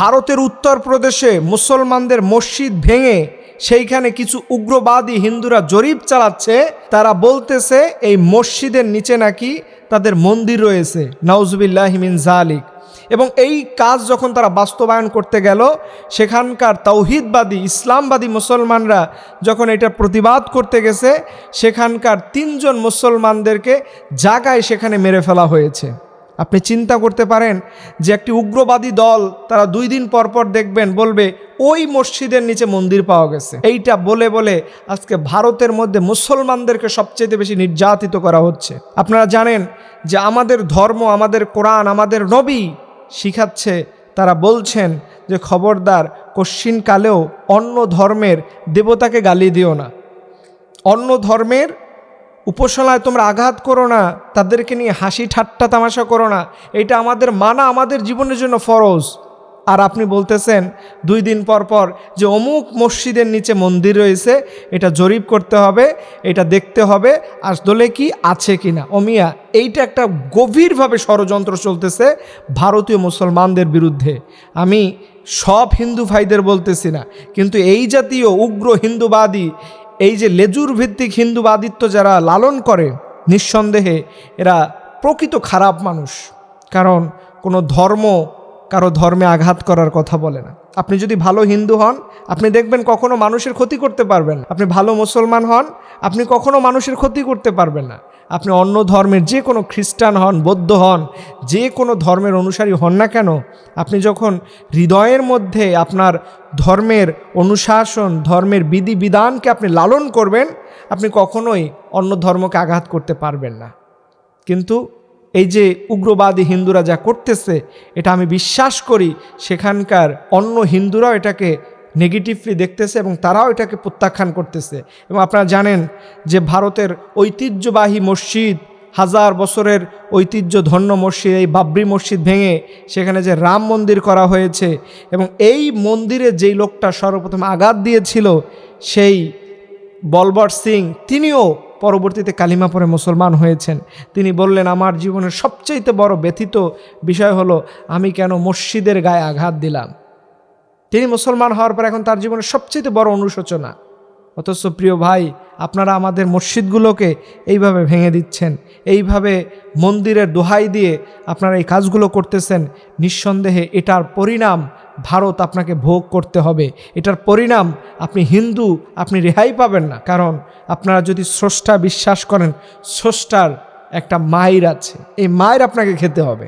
ভারতের উত্তরপ্রদেশে মুসলমানদের মসজিদ ভেঙে সেইখানে কিছু উগ্রবাদী হিন্দুরা জরিপ চালাচ্ছে, তারা বলতেছে এই মসজিদের নিচে নাকি তাদের মন্দির রয়েছে। নাউজুবিল্লাহিমিন জালিক এবং এই কাজ যখন তারা বাস্তবায়ন করতে গেল, সেখানকার তৌহিদবাদী ইসলামবাদী মুসলমানরা যখন এটা প্রতিবাদ করতে গেছে, সেখানকার তিনজন মুসলমানদেরকে জায়গায় সেখানে মেরে ফেলা হয়েছে। আপনি চিন্তা করতে পারেন যে একটি উগ্রবাদী দল তারা দুই দিন পর পর দেখবেন বলবে, ওই মসজিদের নিচে মন্দির পাওয়া গেছে। এইটা বলে বলে আজকে ভারতের মধ্যে মুসলমানদেরকে সবচেয়ে বেশি নির্যাতিত করা হচ্ছে। আপনারা জানেন যে আমাদের ধর্ম, আমাদের কোরআন, আমাদের নবী শিখাচ্ছে, তারা বলছেন যে, খবরদার কশ্চিনকালেও অন্য ধর্মের দেবতাকে গালি দিও না। অন্য ধর্মের উপাসনায় তোমরা আঘাত করো না, তাদেরকে নিয়ে হাসি ঠাট্টা তামাশা করো না। এটা আমাদের মানা, আমাদের জীবনের জন্য ফরজ। আর আপনি বলতেছেন, দুই দিন পর পর যে অমুক মসজিদের নিচে মন্দির রয়েছে, এটা জরিপ করতে হবে, এটা দেখতে হবে, আর আসলে কি আছে কি না অমিয়া এইটা একটা গভীরভাবে ষড়যন্ত্র চলতেছে ভারতীয় মুসলমানদের বিরুদ্ধে। আমি সব হিন্দু ভাইদের বলতেছি না, কিন্তু এই জাতীয় উগ্র হিন্দুবাদী এই যে লেজুর ভিত্তিক হিন্দুবাদিত্ব যারা লালন করে, নিঃসন্দেহে এরা প্রকৃত খারাপ মানুষ। কারণ কোনো ধর্ম কারও ধর্মে আঘাত করার কথা বলে না। আপনি যদি ভালো হিন্দু হন, আপনি দেখবেন কখনো মানুষের ক্ষতি করতে পারবেন। আপনি ভালো মুসলমান হন, আপনি কখনো মানুষের ক্ষতি করতে পারবেন না। আপনি অন্য ধর্মের যে কোনো খ্রিস্টান হন, বৌদ্ধ হন, যে কোনো ধর্মের অনুসারী হন না কেন, আপনি যখন হৃদয়ের মধ্যে আপনার ধর্মের অনুশাসন, ধর্মের বিধি বিধানকে আপনি লালন করবেন, আপনি কখনোই অন্য ধর্মকে আঘাত করতে পারবেন না। কিন্তু এই যে উগ্রবাদী হিন্দুরা যা করতেছে, এটা আমি বিশ্বাস করি, সেখানকার অন্য হিন্দুরাও এটাকে নেগেটিভলি দেখতেছে এবং তারাও এটাকে প্রত্যাখ্যান করতেছে। এবং আপনারা জানেন যে ভারতের ঐতিহ্যবাহী মসজিদ, হাজার বছরের ঐতিহ্য ধন্য মসজিদ, এই বাবরি মসজিদ ভেঙে সেখানে যে রাম মন্দির করা হয়েছে এবং এই মন্দিরে যেই লোকটা সর্বপ্রথম আঘাত দিয়েছিল, সেই বলবর সিং, তিনিও পরবর্তীতে কালিমা পরে মুসলমান হয়েছেন। তিনি বললেন, আমার জীবনের সবচেয়ে বড় ব্যথিত বিষয় হলো, আমি কেন মসজিদের গায়ে আঘাত দিলাম? তিনি মুসলমান হওয়ার পর এখন তার জীবনের সবচেয়ে বড় অনুশোচনা। অথচ প্রিয় ভাই, আপনারা আমাদের মসজিদগুলোকে এইভাবে ভেঙে দিচ্ছেন। এইভাবে মন্দিরের দোহাই দিয়ে আপনারা এই কাজগুলো করতেছেন। নিঃসন্দেহে এটার পরিণাম ভারত আপনাকে ভোগ করতে হবে। এটার পরিণাম আপনি হিন্দু, আপনি রেহাই পাবেন না। কারণ আপনারা যদি স্রষ্টা বিশ্বাস করেন, স্রষ্টার একটা মায়ের আছে। এই মায়ের আপনাকে খেতে হবে।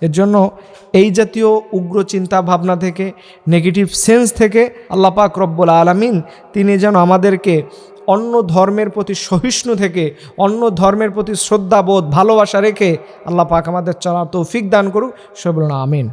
এর জন্য এই জাতীয় উগ্র চিন্তা ভাবনা থেকে নেগেটিভ সেন্স থেকে আল্লাপাক রব্বুল আলমিন, তিনি যেন আমাদেরকে অন্য ধর্মের প্রতি সহিষ্ণু থেকে, অন্য ধর্মের প্রতি শ্রদ্ধাবোধ, ভালোবাসা রেখে আল্লাহ পাক আমাদের চলার তৌফিক দান করুক। সে বলুন আমিন।